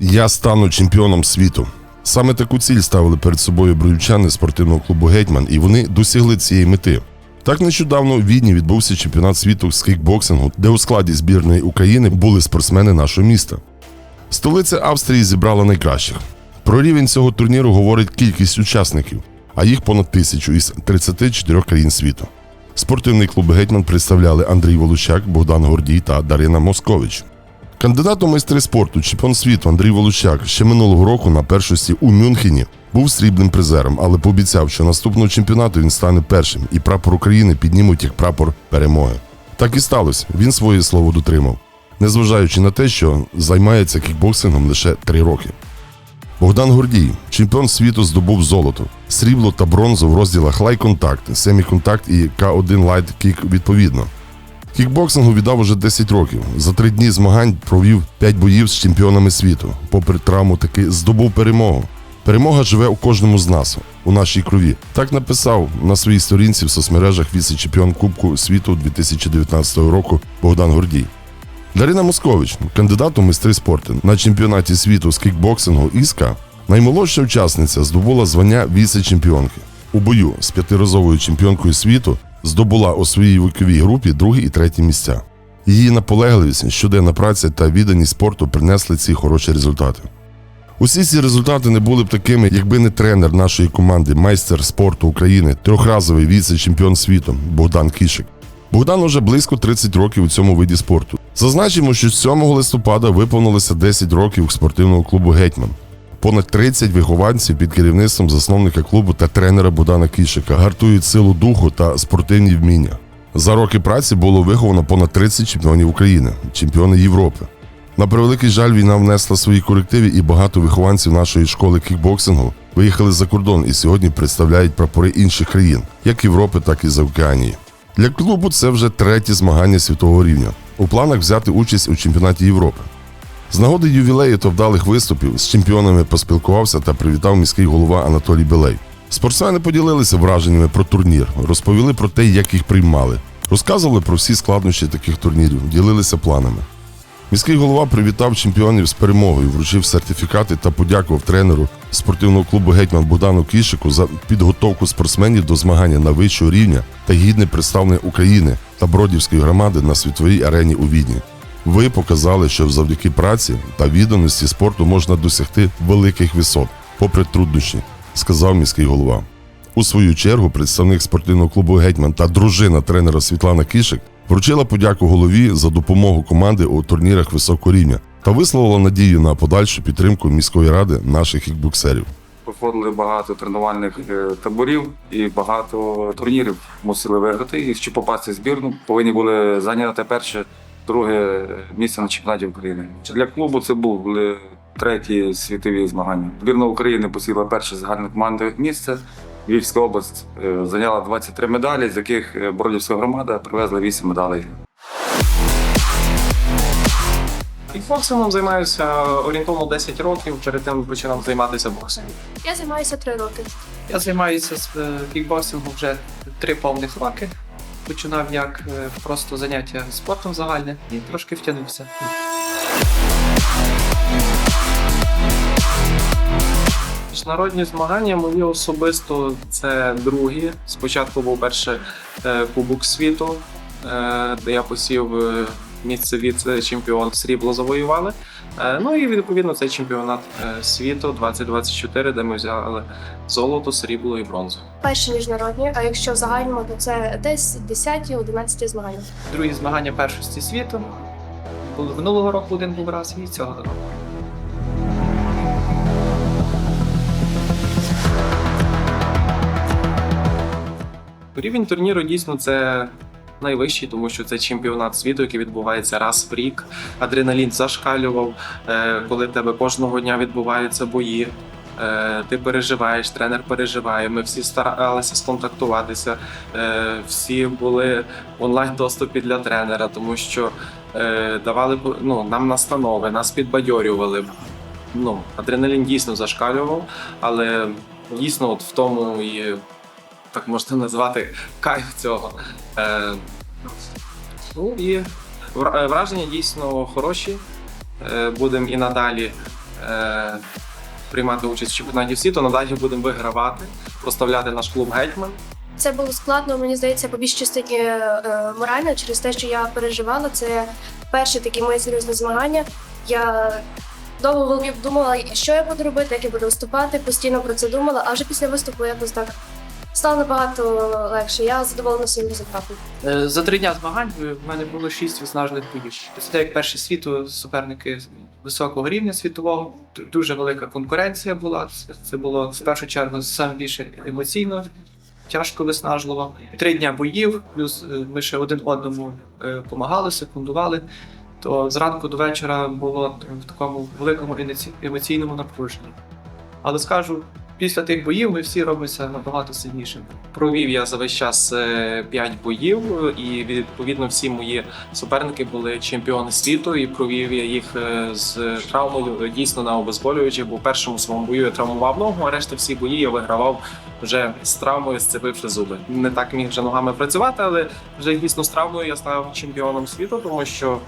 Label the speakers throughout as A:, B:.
A: Я стану чемпіоном світу. Саме таку ціль ставили перед собою броївчани спортивного клубу Гетьман, і вони досягли цієї мети. Так нещодавно у Відні відбувся чемпіонат світу з кікбоксингу, де у складі збірної України були спортсмени нашого міста. Столиця Австрії зібрала найкращих. Про рівень цього турніру говорить кількість учасників, а їх понад тисячу із 34 країн світу. Спортивний клуб Гетьман представляли Андрій Волощак, Богдан Гордій та Дарина Москович. Кандидат у майстри спорту, чемпіон світу Андрій Волощак ще минулого року на першості у Мюнхені був срібним призером, але пообіцяв, що наступного чемпіонату він стане першим, і прапор України піднімуть як прапор перемоги. Так і сталося. Він своє слово дотримав, незважаючи на те, що займається кікбоксингом лише три роки. Богдан Гордій, чемпіон світу, здобув золото, срібло та бронзу в розділах лайконтакт, семіконтакт і К1 Лайт Кік відповідно. Кікбоксингу віддав уже 10 років. За три дні змагань провів 5 боїв з чемпіонами світу. Попри травму, таки здобув перемогу. Перемога живе у кожному з нас, у нашій крові. Так написав на своїй сторінці в соцмережах віце-чемпіон Кубку світу 2019 року Богдан Гордій. Дарина Москович, кандидат у майстри спорту на чемпіонаті світу з кікбоксингу Іска, наймолодша учасниця здобула звання віце-чемпіонки. У бою з п'ятиразовою чемпіонкою світу здобула у своїй віковій групі другі і треті місця. Її наполегливість, щоденна праця та відданість спорту принесли ці хороші результати. Усі ці результати не були б такими, якби не тренер нашої команди, майстер спорту України, трьохразовий віце-чемпіон світу Богдан Кішик. Богдан уже близько 30 років у цьому виді спорту. Зазначимо, що 7 листопада виповнилося 10 років спортивного клубу Гетьман. Понад 30 вихованців під керівництвом засновника клубу та тренера Богдана Кішика гартують силу духу та спортивні вміння. За роки праці було виховано понад 30 чемпіонів України, чемпіони Європи. На превеликий жаль, війна внесла свої корективи, і багато вихованців нашої школи кікбоксингу виїхали за кордон і сьогодні представляють прапори інших країн, як Європи, так і Заокеанії. Для клубу це вже третє змагання світового рівня. У планах взяти участь у чемпіонаті Європи. З нагоди ювілею та вдалих виступів з чемпіонами поспілкувався та привітав міський голова Анатолій Белей. Спортсмени поділилися враженнями про турнір, розповіли про те, як їх приймали, розказували про всі складнощі таких турнірів, ділилися планами. Міський голова привітав чемпіонів з перемогою, вручив сертифікати та подякував тренеру спортивного клубу Гетьман Богдану Кішику за підготовку спортсменів до змагання на вищого рівня та гідне представлення України та Бродівської громади на світовій арені у Відні. Ви показали, що завдяки праці та відданості спорту можна досягти великих висот, попри труднощі, сказав міський голова. У свою чергу представник спортивного клубу Гетьман та дружина тренера Світлана Кішик вручила подяку голові за допомогу команди у турнірах високого рівня та висловила надію на подальшу підтримку міської ради наших кікбоксерів.
B: Проходили багато тренувальних е, таборів і багато турнірів мусили виграти. І щоб попасти в збірну, повинні були зайняти перше, друге місце на чемпіонаті України. Для клубу це були треті світові змагання. Збірна України посіла перше загальне командне місце. Львівська область е, зайняла 23 медалі, з яких е, Бродівська громада привезла 8 медалей.
C: Кікбоксингом займаюся орієнтовно 10 років. Перед тим починав займатися боксингом.
D: Я займаюся три роки.
C: Я займаюся з е, кікбоксингом вже три повних роки. Починав як е, просто заняття спортом загальне і трошки втягнувся. Міжнародні змагання мої особисто це другі. Спочатку був перший е, Кубок світу, е, де я посів е, місце віце-чемпіон срібло завоювали. Е, Ну і відповідно цей чемпіонат е, світу 2024, де ми взяли золото, срібло і бронзу.
D: Перші міжнародні, а якщо в загальному, то це десь 10-11 змагання.
C: Другі змагання першості світу. Були минулого року один був раз і цього року. Рівень турніру дійсно це найвищий, тому що це чемпіонат світу, який відбувається раз в рік. Адреналін зашкалював, е, коли в тебе кожного дня відбуваються бої. Е, Ти переживаєш, тренер переживає. Ми всі старалися сконтактуватися. Е, Всі були в онлайн доступі для тренера, тому що давали ну, нам настанови, нас підбадьорювали. Ну, адреналін дійсно зашкалював, але дійсно от в тому і так можна назвати кайф цього. Е, ну і е, враження дійсно хороші. Е, будемо і надалі е, приймати участь в чемпіонаті світу. Надалі будемо вигравати, проставляти наш клуб гетьман.
D: Це було складно, мені здається, по більшій частині е, морально через те, що я переживала. Це перші такі мої серйозні змагання. Я довго в голові думала, що я буду робити, як я буду виступати, постійно про це думала, а вже після виступу якось так стало набагато легше. Я задоволена своїм результатом.
E: Е, За три дня змагань в мене було шість виснажливих боїв. Це як перші світу суперники високого рівня світового. Дуже велика конкуренція була. Це- було в першу чергу саме більше емоційно, тяжко виснажливо. Три дня боїв, плюс е, ми ще один одному допомагали, секундували. То зранку до вечора було в такому великому емоційному напруженні. Але скажу, після тих боїв ми всі робимося набагато сильнішими.
C: Провів я за весь час 5 боїв, і відповідно всі мої суперники були чемпіони світу. І провів я їх е, з травмою е, дійсно на обезболюючі, бо в першому своєму бою я травмував ногу, а решта всі бої я вигравав вже з травмою, сцепивши зуби. Не так міг вже ногами працювати, але вже дійсно з травмою я став чемпіоном світу, тому що.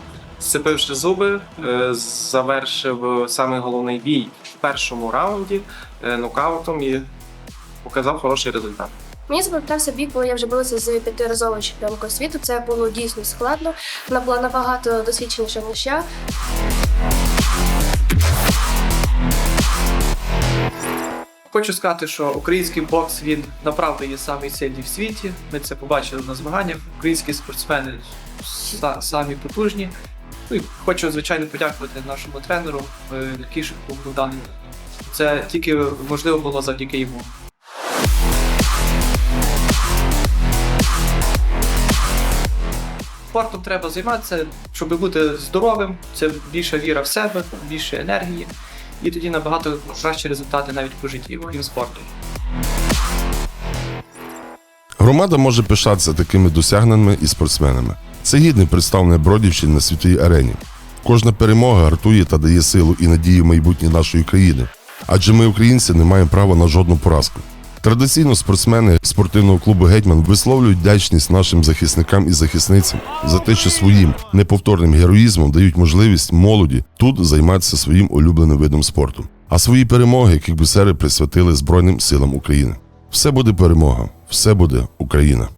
C: Сцепивши зуби, е, завершив самий головний бій в першому раунді е, нокаутом і показав хороший результат.
D: Мені запам'ятався бій, коли я вже билася з п'ятиразовою чемпіонкою світу. Це було дійсно складно. Вона була набагато досвідченіша ніж я.
E: Хочу сказати, що український бокс він направду є самий сильний в світі. Ми це побачили на змаганнях. Українські спортсмени са- самі потужні. Ну і хочу звичайно подякувати нашому тренеру е, Кішику Богдану. Це тільки можливо було завдяки йому. Спортом треба займатися, щоб бути здоровим. Це більша віра в себе, більше енергії. І тоді набагато кращі результати навіть по житті, крім спорту.
A: Громада може пишатися такими досягненнями і спортсменами. Це гідне представлення Бродівщини на світовій арені. Кожна перемога гартує та дає силу і надію майбутнє нашої країни. Адже ми, українці, не маємо права на жодну поразку. Традиційно спортсмени спортивного клубу Гетьман висловлюють вдячність нашим захисникам і захисницям за те, що своїм неповторним героїзмом дають можливість молоді тут займатися своїм улюбленим видом спорту. А свої перемоги кікбусери присвятили Збройним силам України. Все буде перемога, все буде Україна.